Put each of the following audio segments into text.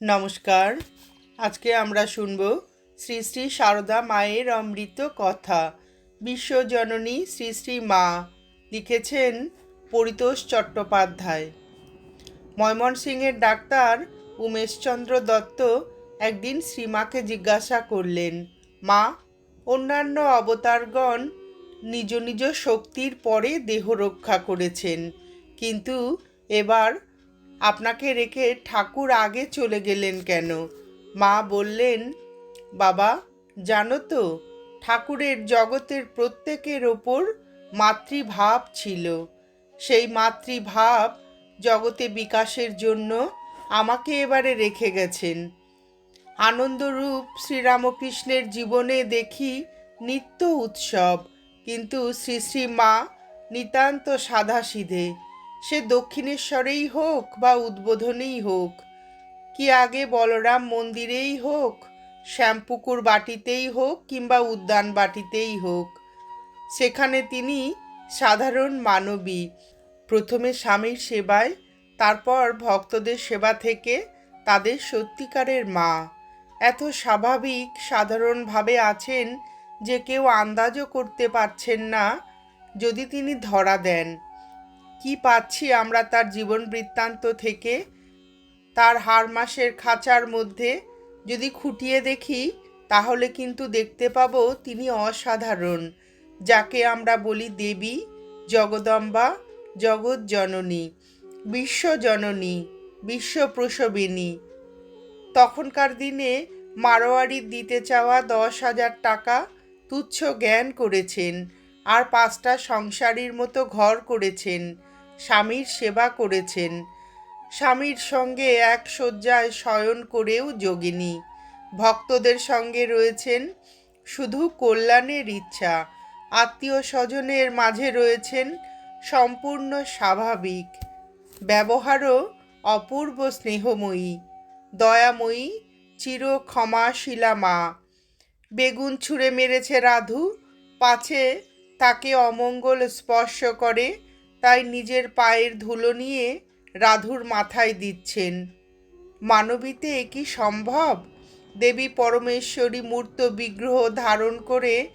নমস্কার। আজকে আমরা শুনব শ্রী শ্রী সারদা মায়ের অমৃত কথা। বিশ্বজননী শ্রী শ্রী মা লিখেছেন পরিতোষ চট্টোপাধ্যায়। ময়মনসিংহের ডাক্তার উমেশচন্দ্র দত্ত একদিন শ্রীমাকে জিজ্ঞাসা করলেন, মা, অন্যান্য অবতারগণ নিজ নিজ শক্তির পরে দেহ রক্ষা করেছেন, কিন্তু এবার আপনাকে রেখে ঠাকুর আগে চলে গেলেন কেন? মা বললেন, বাবা, জানো তো, ঠাকুরের জগতের প্রত্যেকের ওপর মাতৃভাব ছিল। সেই মাতৃভাব জগতে বিকাশের জন্য আমাকে এবারে রেখে গেছেন। আনন্দরূপ শ্রীরামকৃষ্ণের জীবনে দেখি নিত্য উৎসব, কিন্তু শ্রী শ্রী মা নিতান্ত সাধাসিধে সে দক্ষিণেশ্বরেই হোক বা উদ্বোধনেই হোক, কি আগে বলরাম মন্দিরেই হোক, শ্যামপুকুর বাটিতেই হোক কিংবা উদ্যান বাটিতেই হোক, সেখানে তিনি সাধারণ মানবী। প্রথমে স্বামীর সেবায়, তারপর ভক্তদের সেবা থেকে তাদের সত্যিকারের মা। এত স্বাভাবিক, সাধারণভাবে আছেন যে কেউ আন্দাজও করতে পারছেন না যদি তিনি ধরা দেন। কি পাচ্ছি আমরা তার জীবন বৃত্তান্ত থেকে? তার হার মাসের খাঁচার মধ্যে যদি খুঁটিয়ে দেখি, তাহলে কিন্তু দেখতে পাবো তিনি অসাধারণ, যাকে আমরা বলি দেবী, জগদম্বা, জগৎ জননী বিশ্বজননী বিশ্বপ্রসবিনী তখনকার দিনে মারোয়ারির দিতে চাওয়া দশ হাজার টাকা তুচ্ছ জ্ঞান করেছেন আর পাঁচটা সংসারীর মতো ঘর করেছেন। স্বামীর সেবা করেছেন। স্বামীর সঙ্গে এক শয্যায় শয়ন করেও যোগিনী। ভক্তদের সঙ্গে রয়েছেন শুধু কল্যাণের ইচ্ছা। আত্মীয় স্বজনের মাঝে রয়েছেন সম্পূর্ণ স্বাভাবিক। ব্যবহারও অপূর্ব স্নেহময়ী। দয়াময়ী চির ক্ষমাশীলা মা। বেগুন ছুঁড়ে মেরেছে রাধু, পাছে তাকে অমঙ্গল স্পর্শ করে তাই নিজের পায়ের ধুলো নিয়ে রাধুর মাথায় দিচ্ছেন। মানবীতে এ কি সম্ভব? দেবী পরমেশ্বরী মূর্ত বিগ্রহ ধারণ করে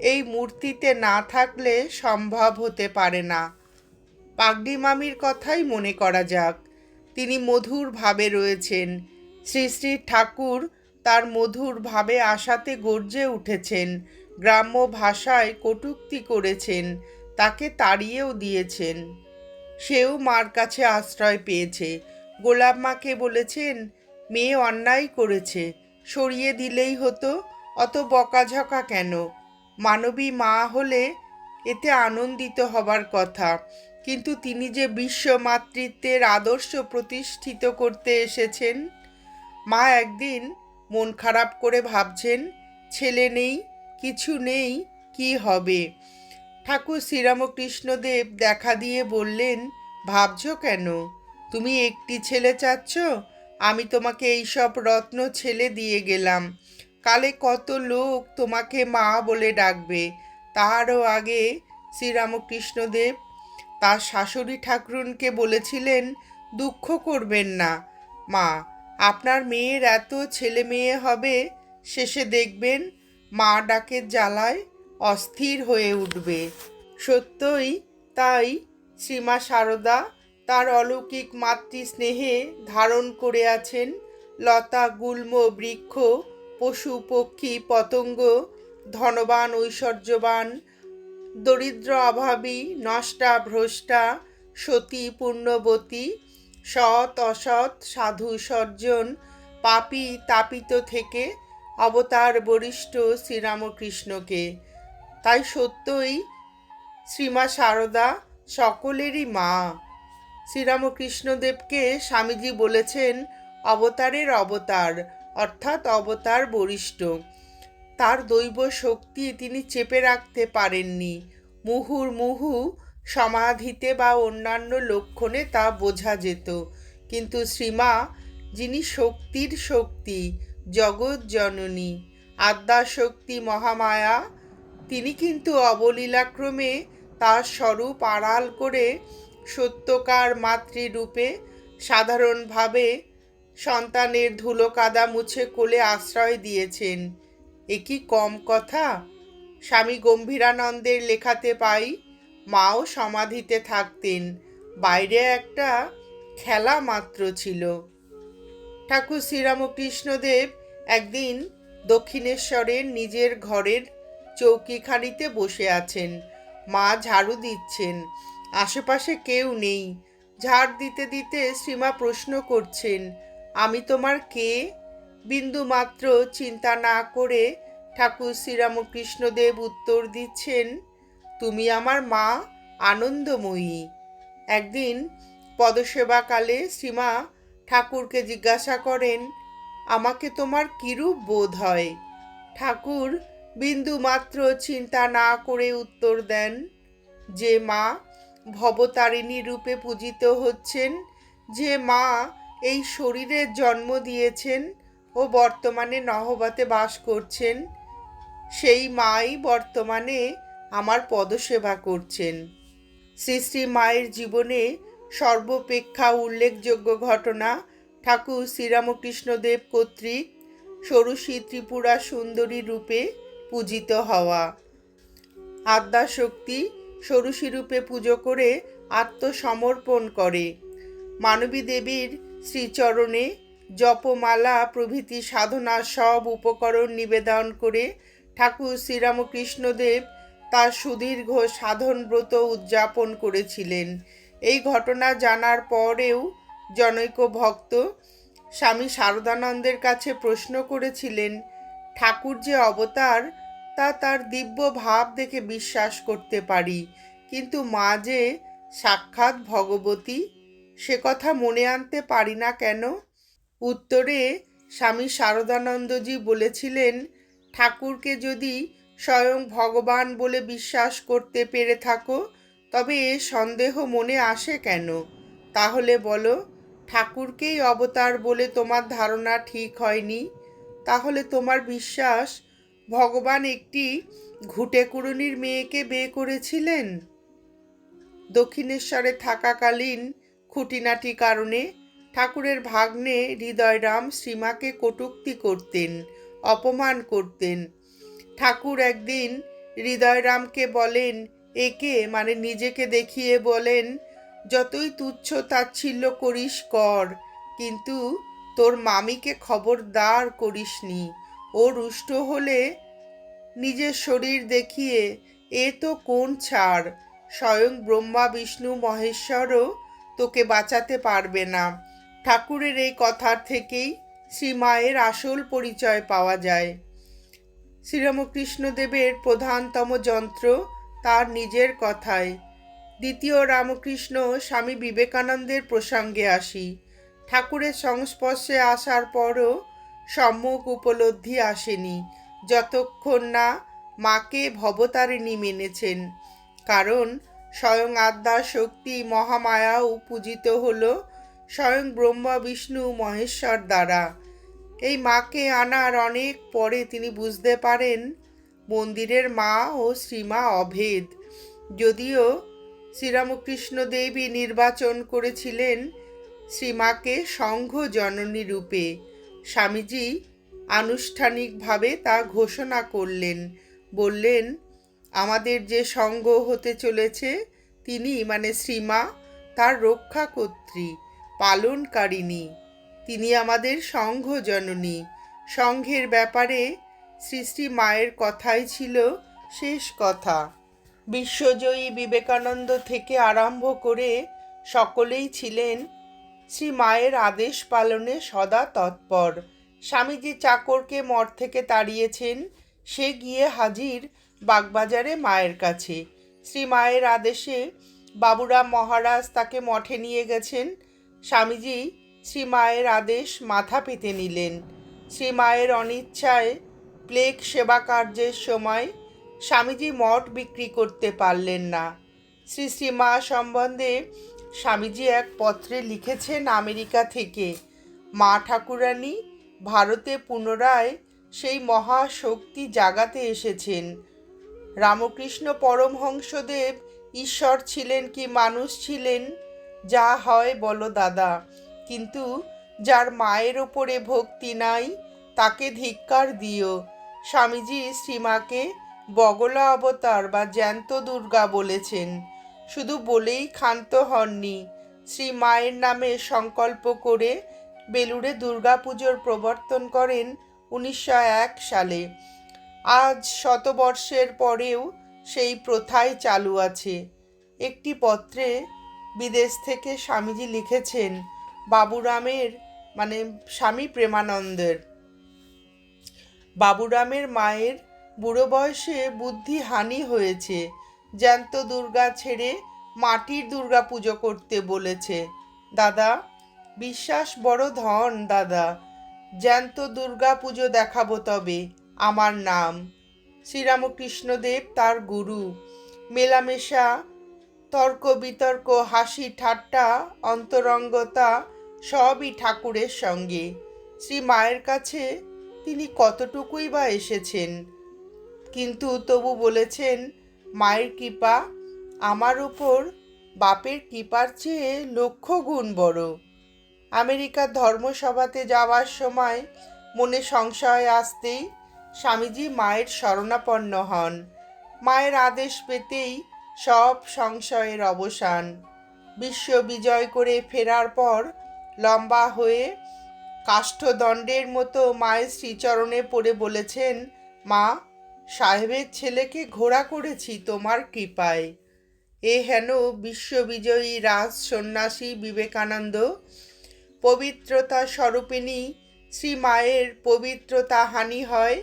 এই মূর্তিতে না থাকলে সম্ভব হতে পারে না। পাগড়ি মামির কথাই মনে করা যাক। তিনি মধুর ভাবে রয়েছেন। শ্রী শ্রী ঠাকুর তার মধুর ভাবে আশাতে গর্জে উঠেছেন। গ্রাম্য ভাষায় কটূক্তি করেছেন। তাকে তাড়িয়েও দিয়েছেন। সেও মার কাছে আশ্রয় পেয়েছে। গোলাপ মাকে বলেছেন, মেয়ে অন্যায় করেছে, সরিয়ে দিলেই হতো, অত বকাঝকা কেন? মানবী মা হলে এতে আনন্দিত হবার কথা। কিন্তু তিনি যে বিশ্ব মাতৃত্বের আদর্শ প্রতিষ্ঠিত করতে এসেছেন, মা একদিন মন খারাপ করে ভাবছেন, ছেলে নেই, কিছু নেই, কি হবে? ঠাকুর শ্রীরামকৃষ্ণদেব দেখা দিয়ে বললেন, ভাবছ কেন? তুমি একটি ছেলে চাচ্ছ? আমি তোমাকে এইসব রত্ন ছেলে দিয়ে গেলাম। কালে কত লোক তোমাকে মা বলে ডাকবে। তারও আগে শ্রীরামকৃষ্ণদেব তার শাশুড়ি ঠাকুরনকে বলেছিলেন, দুঃখ করবেন না। মা, আপনার মেয়ের এত ছেলে মেয়ে হবে, শেষে দেখবেন মা ডাকের জ্বালায় অস্থির হয়ে উঠবে। সত্যই তাই শ্রীমা সারদা তার অলৌকিক মাতৃস্নেহে ধারণ করে আছেন লতা, গুল্ম, বৃক্ষ, পশু, পক্ষী, পতঙ্গ, ধনবান, ঐশ্বর্যবান, দরিদ্র, অভাবী, নষ্টা, ভ্রষ্টা, সতী, পুণ্যবতী, সৎ, অসৎ, সাধু, সজ্জন, পাপী, তাপিত থেকে অবতার বরিষ্ঠ শ্রীরামকৃষ্ণকে। তাই সত্যই শ্রীমা সারদা সকলেরই মা। শ্রীরামকৃষ্ণদেবকে স্বামীজি বলেছেন, অবতারের অবতার, অর্থাৎ অবতার বরিষ্ঠ। তার দৈব শক্তি তিনি চেপে রাখতে পারেননি। মুহুর মুহু সমাধিতে বা অন্যান্য লক্ষণে তা বোঝা যেত। কিন্তু শ্রীমা, যিনি শক্তির শক্তি, জগৎ জননী, আদ্যাশক্তি মহামায়া তিনি কিন্তু অবলীলাক্রমে তার স্বরূপ আড়াল করে সত্যকার মাতৃরূপে সাধারণভাবে সন্তানের ধুলো কাদা মুছে কোলে আশ্রয় দিয়েছেন। এ কি কম কথা? স্বামী গম্ভীরানন্দের লেখাতে পাই, মাও সমাধিতে থাকতেন, বাইরে একটা খেলা মাত্র ছিল। ঠাকুর শ্রীরামকৃষ্ণদেব একদিন দক্ষিণেশ্বরের নিজের ঘরের চৌকিখানিতে বসে আছেন। মা ঝাড়ু দিচ্ছেন। আশেপাশে কেউ নেই। ঝাড় দিতে দিতে শ্রীমা প্রশ্ন করছেন, আমি তোমার কে? বিন্দু মাত্র চিন্তা না করে ঠাকুর শ্রীরামকৃষ্ণদেব উত্তর দিচ্ছেন, তুমি আমার মা, আনন্দময়ী। একদিন পদসেবাকালে শ্রীমা ঠাকুরকে জিজ্ঞাসা করেন, আমাকে তোমার কিরূপ বোধ হয়? ঠাকুর বিন্দু মাত্র চিন্তা না করে উত্তর দেন যে মা ভবতারিণী রূপে পূজিত হচ্ছেন, যে মা এই শরীরের জন্ম দিয়েছেন ও বর্তমানে নহবতে বাস করছেন, সেই মাই বর্তমানে আমার পদসেবা করছেন। শ্রী শ্রী মায়ের জীবনে সর্বপেক্ষা উল্লেখযোগ্য ঘটনা ঠাকুর শ্রীরামকৃষ্ণদেব কর্তৃক ষোড়শী ত্রিপুরা সুন্দরী রূপে পূজিত হওয়া। আদ্যাশক্তি রূপে পুজো করে আত্মসমর্পণ করে। মানবী দেবীর শ্রীচরণে জপমালা, প্রভৃতি সাধনার সব উপকরণ নিবেদন করে ঠাকুর শ্রীরামকৃষ্ণদেব তার সুদীর্ঘ সাধন ব্রত উদযাপন করেছিলেন। এই ঘটনা জানার পরেও জনৈক ভক্ত স্বামী শারদানন্দের কাছে প্রশ্ন করেছিলেন ঠাকুর যে অবতার, তা তার দিব্য ভাব দেখে বিশ্বাস করতে পারি। কিন্তু মা যে সাক্ষাৎ ভগবতী, সে কথা মনে আনতে পারি না কেন? উত্তরে স্বামী শারদানন্দজি বলেছিলেন, ঠাকুরকে যদি স্বয়ং ভগবান বলে বিশ্বাস করতে পেরে থাকো, তবে এ সন্দেহ মনে আসে কেন? তাহলে বলো, ঠাকুরকেই অবতার বলে তোমার ধারণা ঠিক হয়নি? তাহলে তোমার বিশ্বাস ভগবান একটি ঘুটে ঘুটেকুড়ুনির মেয়েকে বিয়ে করেছিলেন? দক্ষিণেশ্বরে থাকাকালীন খুঁটিনাটি কারণে ঠাকুরের ভাগ্নে হৃদয়রাম শ্রীমাকে কটুক্তি করতেন, অপমান করতেন। ঠাকুর একদিন হৃদয়রামকে বলেন, একে মানে নিজেকে দেখিয়ে বলেন, যতই তুচ্ছ তাচ্ছিল্য করিস কর, কিন্তু তোর মামিকে খবরদার করিসনি। ও রুষ্ট হলে নিজের শরীর দেখিয়ে এ তো কোন ছাড়। স্বয়ং ব্রহ্মা, বিষ্ণু, মহেশ্বরও তোকে বাঁচাতে পারবে না। ঠাকুরের এই কথার থেকেই শ্রীমায়ের আসল পরিচয় পাওয়া যায়। শ্রীরামকৃষ্ণদেবের প্রধানতম যন্ত্র তার নিজের কথায় দ্বিতীয় রামকৃষ্ণ স্বামী বিবেকানন্দের প্রসঙ্গে আসি। ঠাকুরের সংস্পর্শে আসার পরও সম্মুখ উপলব্ধি আসেনি। যতক্ষণ না মাকে ভবতারিণী মেনেছেন, কারণ স্বয়ং আদ্যা শক্তি মহামায়াও পূজিত হল স্বয়ং ব্রহ্মা, বিষ্ণু, মহেশ্বর দ্বারা। এই মাকে আনার অনেক পরে তিনি বুঝতে পারেন, মন্দিরের মা ও শ্রীমা অভেদ। যদিও শ্রীরামকৃষ্ণ দেবী নির্বাচন করেছিলেন শ্রীমাকে সংঘ জননী রূপে স্বামীজি আনুষ্ঠানিকভাবে তা ঘোষণা করলেন। বললেন, আমাদের যে সঙ্গ হতে চলেছে, তিনি মানে শ্রীমা, তার রক্ষাকর্ত্রী পালনকারিণী। তিনি আমাদের সংঘ জননী। সংঘের ব্যাপারে শ্রী শ্রী মায়ের কথাই ছিল শেষ কথা। বিশ্বজয়ী বিবেকানন্দ থেকে আরম্ভ করে সকলেই ছিলেন শ্রী মায়ের আদেশ পালনে সদা তৎপর। স্বামীজি চাকরকে মঠ থেকে তাড়িয়েছেন, সে গিয়ে হাজির বাগবাজারে মায়ের কাছে। শ্রী মায়ের আদেশে বাবুরাম মহারাজ তাকে মঠে নিয়ে গেছেন। স্বামীজি শ্রী মায়ের আদেশ মাথা পেতে নিলেন। শ্রী মায়ের অনিচ্ছায় প্লেগ সেবা কার্যের সময় স্বামীজি মঠ বিক্রি করতে পারলেন না। শ্রী শ্রী মা সম্বন্ধে স্বামীজি এক পত্রে লিখেছেন আমেরিকা থেকে, মা ঠাকুরানী, ভারতে পুনরায় সেই মহাশক্তি জাগাতে এসেছেন। রামকৃষ্ণ পরমহংসদেব ঈশ্বর ছিলেন কি মানুষ ছিলেন, যা হয় বলো দাদা। কিন্তু যার মায়ের ওপরে ভক্তি নাই, তাকে ধিক্কার দিও। স্বামীজি শ্রীমাকে বগলা অবতার বা জ্যান্ত দুর্গা বলেছেন। শুধু বলেই ক্ষান্ত হননি। শ্রী মায়ের নামে সংকল্প করে বেলুড়ে দুর্গাপুজোর প্রবর্তন করেন উনিশশো এক সালে। আজ শতবর্ষের পরেও সেই প্রথাই চালু আছে। একটি পত্রে বিদেশ থেকে স্বামীজি লিখেছেন, বাবুরামের মানে স্বামী প্রেমানন্দের। বাবুরামের মায়ের বুড়ো বয়সে বুদ্ধি হানি হয়েছে। জ্যান্ত দুর্গা ছেড়ে মাটির দুর্গা পুজো করতে বলেছে। দাদা, বিশ্বাস বড় ধন, দাদা। জ্যান্ত দুর্গা পুজো দেখাবো তবে, আমার নাম। শ্রীরামকৃষ্ণদেব তার গুরু। মেলামেশা, তর্ক বিতর্ক, হাসি ঠাট্টা, অন্তরঙ্গতা সবই ঠাকুরের সঙ্গে। শ্রী মায়ের কাছে তিনি কতটুকুই বা এসেছেন? কিন্তু তবু বলেছেন মায়ের কৃপা, আমার উপর বাপের কৃপার চেয়ে লক্ষ গুণ বড়। আমেরিকার ধর্মসভাতে যাওয়ার সময় মনে সংশয় আসতেই স্বামীজি মায়ের শরণাপন্ন হন। মায়ের আদেশ পেতেই সব সংশয়ের অবসান। বিশ্ব বিজয় করে ফেরার পর লম্বা হয়ে কাষ্ঠদণ্ডের মতো মায়ের শ্রীচরণে পড়ে বলেছেন, মা সাহেবের ছেলেকে ঘোড়া করেছি তোমার কৃপায়। এ হেন বিশ্ববিজয়ী রাজ সন্ন্যাসী বিবেকানন্দ। পবিত্রতা স্বরূপিণী শ্রী মায়ের পবিত্রতা হানি হয়।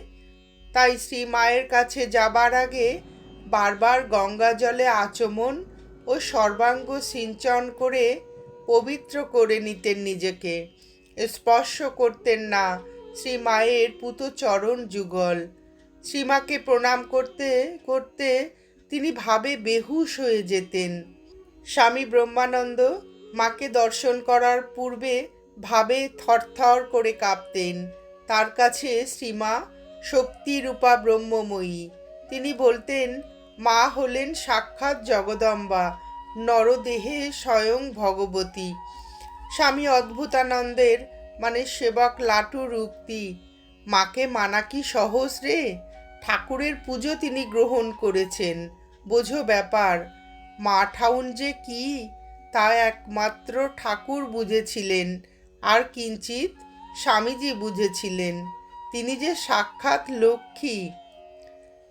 তাই শ্রী মায়ের কাছে যাবার আগে বারবার গঙ্গা জলে আচমন ও সর্বাঙ্গ সিঞ্চন করে পবিত্র করে নিতেন নিজেকে। স্পর্শ করতেন না শ্রী মায়ের পুতো চরণ যুগল। শ্রীমাকে প্রণাম করতে করতে তিনি ভাবে বেহুশ হয়ে যেতেন। স্বামী ব্রহ্মানন্দ মাকে দর্শন করার পূর্বে ভাবে থরথর করে কাঁপতেন। তার কাছে শ্রীমা শক্তিরূপা ব্রহ্মময়ী। তিনি বলতেন, মা হলেন সাক্ষাৎ জগদম্বা, নরদেহে স্বয়ং ভগবতী। স্বামী অদ্ভুতানন্দের মানে সেবক লাটুর উক্তি মাকে মানা কি সহজ রে? ঠাকুরের পুজো তিনি গ্রহণ করেছেন। বোঝো ব্যাপার, মা ঠাউন যে কি, তা একমাত্র ঠাকুর বুঝেছিলেন। আর কিঞ্চিত স্বামীজি বুঝেছিলেন। তিনি যে সাক্ষাৎ লক্ষ্মী।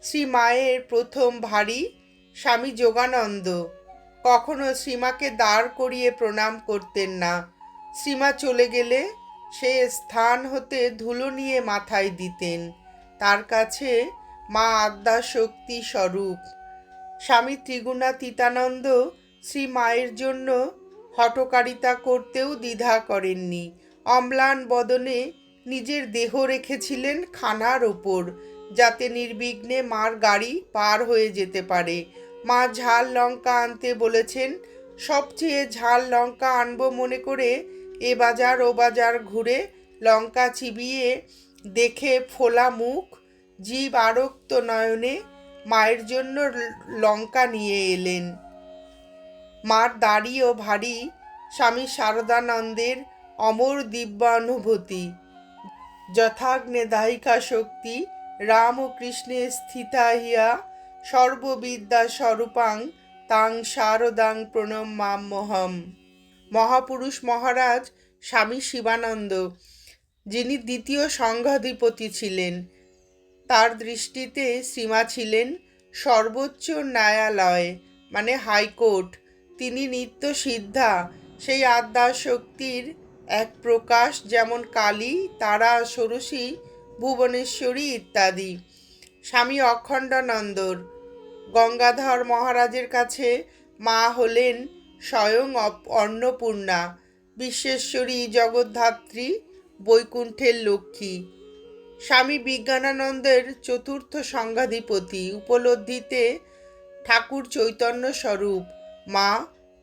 শ্রী মায়ের প্রথম ভারী স্বামী যোগানন্দ। কখনো শ্রীমাকে দাঁড় করিয়ে প্রণাম করতেন না। শ্রীমা চলে গেলে সে স্থান হতে ধুলো নিয়ে মাথায় দিতেন। তার কাছে মা আদ্যা শক্তি স্বরূপ। স্বামী ত্রিগুণা তিতানন্দ শ্রী মায়ের জন্য হটকারিতা করতেও দ্বিধা করেননি। অম্লান বদনে নিজের দেহ রেখেছিলেন খানার ওপর, যাতে নির্বিঘ্নে মার গাড়ি পার হয়ে যেতে পারে। মা ঝাল লঙ্কা আনতে বলেছেন, সবচেয়ে ঝাল লঙ্কা আনব মনে করে এ বাজার ও বাজার ঘুরে লঙ্কা চিবিয়ে দেখে ফোলা মুখ জীব আরক্ত নয়নে মায়ের জন্য লঙ্কা নিয়ে এলেন। মার দাড়ি ও ভারী স্বামী শারদানন্দের অমর দিব্যানুভূতি। যথাগ্নে দাহিকা শক্তি রাম ও কৃষ্ণে স্থিতা হিয়া সর্ববিদ্যা স্বরূপাং তাং শারদাং প্রণমাম্যহম মহাপুরুষ মহারাজ স্বামী শিবানন্দ, যিনি দ্বিতীয় সংঘাধিপতি ছিলেন। তার দৃষ্টিতে সীমা ছিলেন সর্বোচ্চ ন্যায়ালয় মানে হাইকোর্ট। তিনি নিত্য সিদ্ধা, সেই আদ্যা শক্তির এক প্রকাশ যেমন কালী, তারা ষোড়শী, ভুবনেশ্বরী ইত্যাদি। স্বামী অখণ্ডানন্দর, গঙ্গাধর মহারাজের কাছে মা হলেন স্বয়ং অন্নপূর্ণা, বিশ্বেশ্বরী জগদ্ধাত্রী, বৈকুণ্ঠের লক্ষ্মী। স্বামী বিজ্ঞানানন্দের চতুর্থ সংঘাধিপতি উপলব্ধিতে ঠাকুর চৈতন্য স্বরূপ, মা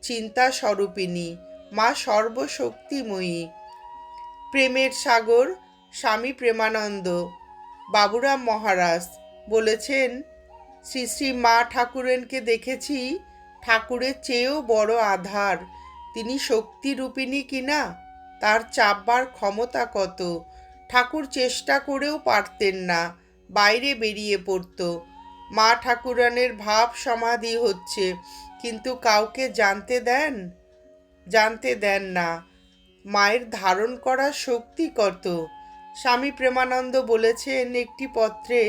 চিন্তা স্বরূপিণী মা সর্বশক্তিময়ী। প্রেমের সাগর, স্বামী প্রেমানন্দ, বাবুরাম মহারাজ বলেছেন, শ্রী শ্রী মা ঠাকুরেনকে দেখেছি ঠাকুরের চেয়েও বড় আধার। তিনি শক্তিরূপিণী কিনা? তার চাপবার ক্ষমতা কত? ঠাকুর চেষ্টা করেও পারতেন না, বাইরে বেরিয়ে পড়তো। মা ঠাকুরানের ভাব সমাধি হচ্ছে, কিন্তু কাউকে জানতে দেন? জানতে দেন না। মায়ের ধারণ করা শক্তি কত? স্বামী প্রেমানন্দ বলেছেন একটি পত্রে,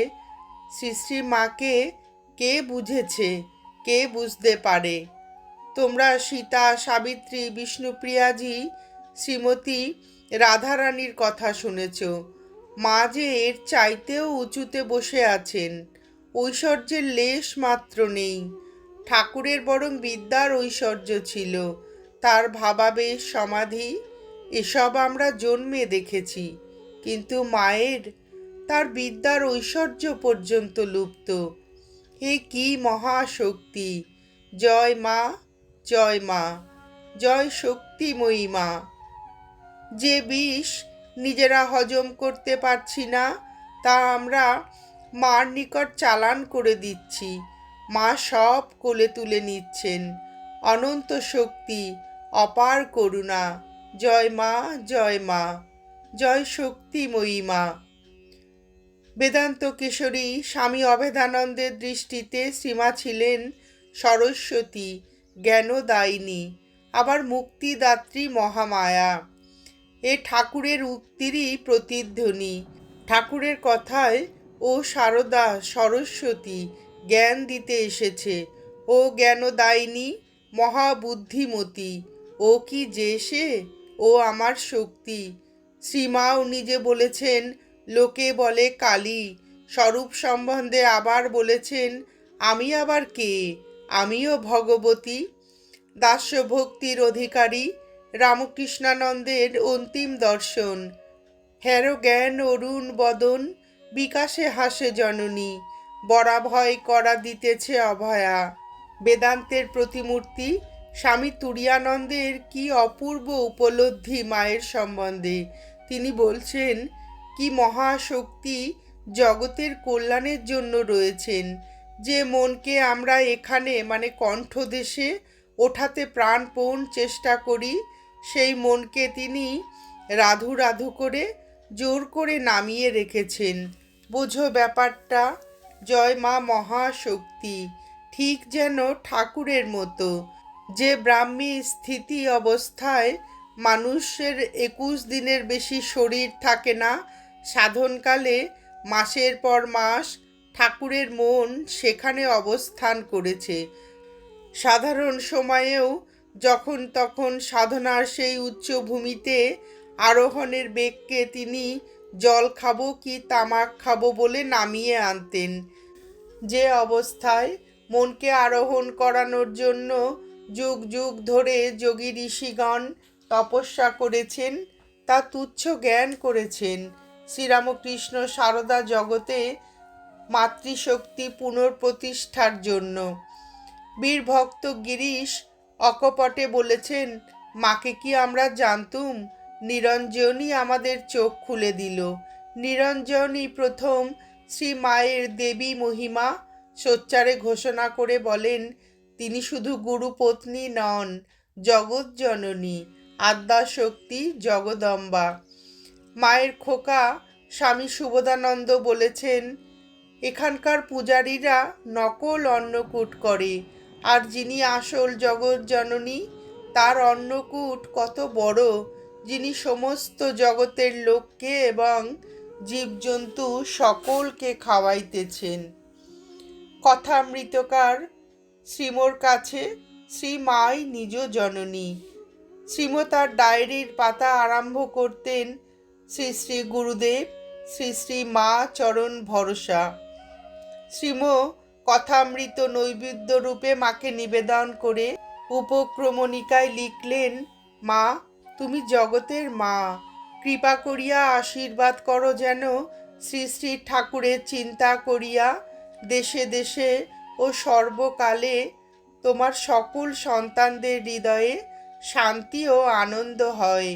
শ্রী শ্রী মাকে কে বুঝেছে? কে বুঝতে পারে? তোমরা সীতা, সাবিত্রী, বিষ্ণুপ্রিয়াজি, শ্রীমতী রাধারানীর কথা শুনেছ। মা যে এর চাইতেও উঁচুতে বসে আছেন, ঐশ্বর্যের লেশ মাত্র নেই। ঠাকুরের বরং বিদ্যার ঐশ্বর্য ছিল। তার ভাবাবেশ, সমাধি, এসব আমরা জন্মে দেখেছি। কিন্তু মায়ের, তার বিদ্যার ঐশ্বর্য পর্যন্ত লুপ্ত। হে কি মহাশক্তি! জয় মা জয় মা, জয় শক্তিময়ী মা। যে বিষ নিজেরা হজম করতে পারছি না, তা আমরা মার নিকট চালান করে দিচ্ছি। মা সব কোলে তুলে নিচ্ছেন। অনন্ত শক্তি, অপার করুণা। জয় মা জয় মা। জয় শক্তিময়ী মা বেদান্ত কিশোরী স্বামী অভেদানন্দের দৃষ্টিতে শ্রীমা ছিলেন সরস্বতী, জ্ঞানদায়িনী, আবার মুক্তিদাত্রী মহামায়া। এ ঠাকুরের উক্তিরই প্রতিধ্বনি। ঠাকুরের কথায়, ও সারদা, সরস্বতী, জ্ঞান দিতে এসেছে। ও জ্ঞানদায়িনী, মহাবুদ্ধিমতী। ও কি যে সে? ও আমার শক্তি। শ্রীমাও নিজে বলেছেন, লোকে বলে কালী। স্বরূপ সম্বন্ধে আবার বলেছেন, আমি আবার কে? আমিও ভগবতী। দাস্যভক্তির অধিকারী রামকৃষ্ণানন্দের অন্তিম দর্শন। হের জ্ঞান, অরুণ বদন, বিকাশে হাসে জননী। বরাভয় করা দিতেছে অভয়া। বেদান্তের প্রতিমূর্তি, স্বামী তুরিয়ানন্দের কি অপূর্ব উপলব্ধি মায়ের সম্বন্ধে। তিনি বলছেন, কি মহাশক্তি জগতের কল্যাণের জন্য রয়েছেন। যে মনকে আমরা এখানে মানে কণ্ঠদেশে, ওঠাতে প্রাণপণ চেষ্টা করি সেই মনকে তিনি রাধু রাধু করে জোর করে নামিয়ে রেখেছেন। বোঝো ব্যাপারটা, জয় মা মহাশক্তি, ঠিক যেন ঠাকুরের মতো। যে ব্রাহ্মী স্থিতি অবস্থায় মানুষের একুশ দিনের বেশি শরীর থাকে না, সাধনকালে মাসের পর মাস ঠাকুরের মন সেখানে অবস্থান করেছে। সাধারণ সময়েও যখন তখন সাধনার সেই উচ্চভূমিতে আরোহণের বেগকে তিনি জল খাব কি তামাক খাব বলে নামিয়ে আনতেন। যে অবস্থায় মনকে আরোহণ করানোর জন্য যুগ যুগ ধরে যোগী ঋষিগণ তপস্যা করেছেন, তা তুচ্ছ জ্ঞান করেছেন। শ্রীরামকৃষ্ণ সারদা জগতে মাতৃশক্তি পুনঃপ্রতিষ্ঠার জন্য। বীর ভক্ত গিরিশ অকপটে বলেছেন, মাকে কি আমরা জানতুম? নিরঞ্জনই আমাদের চোখ খুলে দিল। নিরঞ্জনই প্রথম শ্রী মায়ের দেবী মহিমা সোচ্চারে ঘোষণা করে বলেন, তিনি শুধু গুরুপত্নী নন, জগৎ জননী, আদ্যাশক্তি জগদম্বা। মায়ের খোকা স্বামী শুভদানন্দ বলেছেন, এখানকার পূজারীরা নকল অন্নকূট করে আর যিনি আসল জগৎ জননী, তার অন্নকূট কত বড়, যিনি সমস্ত জগতের লোককে এবং জীবজন্তু সকলকে খাওয়াইতেছেন। কথামৃতকার, শ্রীমোর কাছে শ্রীমাই নিজ জননী। শ্রীম তার ডায়েরির পাতা আরম্ভ করতেন শ্রী শ্রী গুরুদেব, শ্রী শ্রী মা চরণ ভরসা। শ্রীম কথামৃত নৈবেদ্য রূপে মাকে নিবেদন করে উপক্রমণিকায় লিখলেন, মা, তুমি জগতের মা। কৃপা করিয়া আশীর্বাদ করো যেন শ্রী শ্রী ঠাকুরের চিন্তা করিয়া দেশে দেশে ও সর্বকালে তোমার সকল সন্তানদের হৃদয়ে শান্তি ও আনন্দ হয়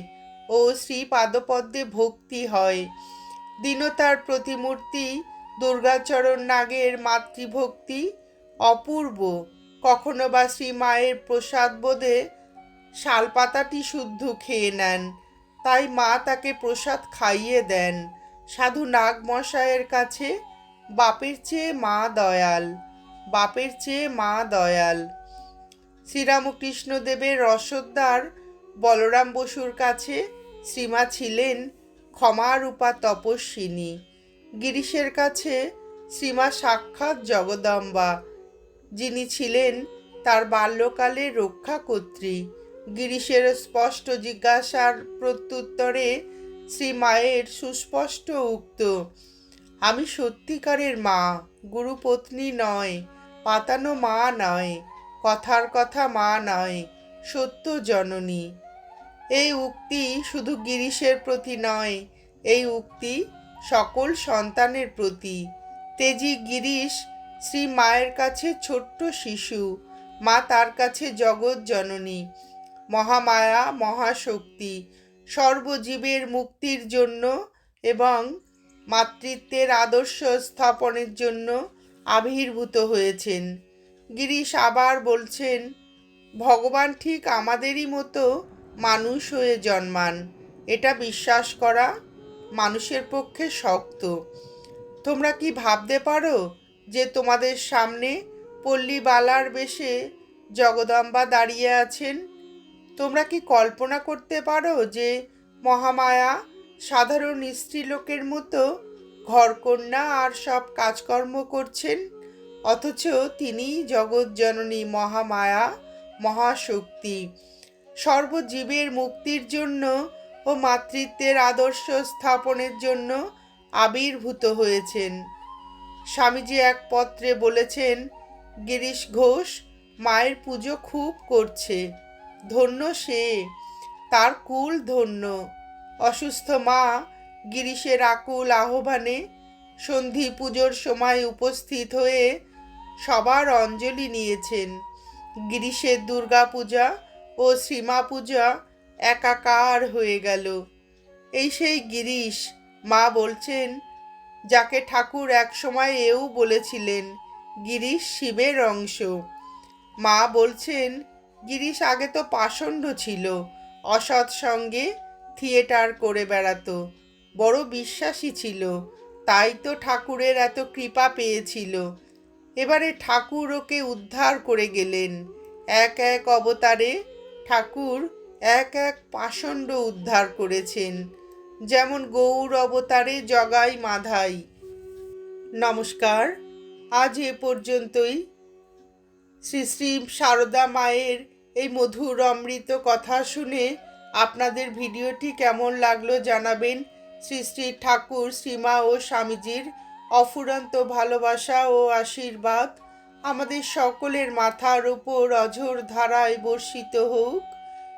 ও শ্রী পাদপদ্মে ভক্তি হয়। দীনতার প্রতিমূর্তি দুর্গাচরণ নাগের মাতৃভক্তি অপূর্ব। কখনো বা শ্রী মায়ের প্রসাদ বোধে শালপাতাটি শুদ্ধ খেয়ে নেন, তাই মা তাকে প্রসাদ খাইয়ে দেন। সাধু নাগমশায়ের কাছে বাপের চেয়ে মা দয়াল, বাপের চেয়ে মা দয়াল। শ্রীরামকৃষ্ণদেবের রসদ্দার বলরাম বসুর কাছে শ্রীমা ছিলেন ক্ষমারূপা তপস্বিনী। গিরিশের কাছে শ্রীমা সাক্ষাৎ জগদম্বা। যিনি ছিলেন তার বাল্যকালে রক্ষাকর্ত্রী গিরিশের স্পষ্ট জিজ্ঞাসার প্রত্যুত্তরে শ্রী মায়ের সুস্পষ্ট উক্ত, আমি সত্যিকারের মা, গুরুপত্নী নয়, পাতানো মা নয়, কথার কথা মা নয়, সত্য জননী। এই উক্তি শুধু গিরিশের প্রতি নয়, এই উক্তি সকল সন্তানের প্রতি। তেজি গিরিশ শ্রী মায়ের কাছে ছোট্ট শিশু, মা তার কাছে জগৎ জননী, মহামায়া, মহাশক্তি, সর্বজীবের মুক্তির জন্য এবং মাতৃত্বের আদর্শ স্থাপনের জন্য আবির্ভূত হয়েছেন। গিরিশ আবার বলছেন, ভগবান ঠিক আমাদেরই মতো মানুষ হয়ে জন্মান। এটা বিশ্বাস করা মানুষের পক্ষে শক্ত। তোমরা কি ভাবতে পারো যে তোমাদের সামনে পল্লীবালার বেশে জগদম্বা দাঁড়িয়ে আছেন? তোমরা কি কল্পনা করতে পারো যে মহামায়া সাধারণ স্ত্রীলোকের মতো ঘরকন্যা আর সব কাজকর্ম করছেন? অথচ তিনি জগৎজননী মহামায়া মহাশক্তি। সর্বজীবের মুক্তির জন্য ও মাতৃত্বের আদর্শ স্থাপনের জন্য আবির্ভূত হয়েছেন। স্বামীজি এক পত্রে বলেছেন, গিরিশ ঘোষ মায়ের পুজো খুব করছে, ধন্য সে, তার কুল ধন্য। অসুস্থ মা গিরিশের আকুল আহ্বানে সন্ধি পুজোর সময় উপস্থিত হয়ে সবার অঞ্জলি নিয়েছেন। গিরিশের দুর্গা পূজা ও শ্রীমা পূজা একাকার হয়ে গেল। এই সেই গিরিশ, মা বলছেন, যাকে ঠাকুর একসময় এও বলেছিলেন, গিরিশ শিবের অংশ। মা বলছেন, গিরিশ আগে তো পাষণ্ড ছিল, অসৎ সঙ্গে থিয়েটার করে বেড়াতো, বড় বিশ্বাসী ছিল, তাই তো ঠাকুরের এত কৃপা পেয়েছিল। এবারে ঠাকুর ওকে উদ্ধার করে গেলেন। এক এক অবতারে ঠাকুর এক এক পাষণ্ড উদ্ধার করেছেন, যেমন গৌর অবতারে জগাই মাধাই। নমস্কার, আজ এ পর্যন্তই। শ্রী শ্রী সারদা মায়ের এই মধুর অমৃত কথা শুনে আপনাদের ভিডিওটি কেমন লাগল জানাবেন শ্রী শ্রী ঠাকুর শ্রীমা ও স্বামীজির অফুরন্ত ভালোবাসা ও আশীর্বাদ। আমাদের সকলের মাথার উপর অঝোর ধারায় বর্ষিত হোক।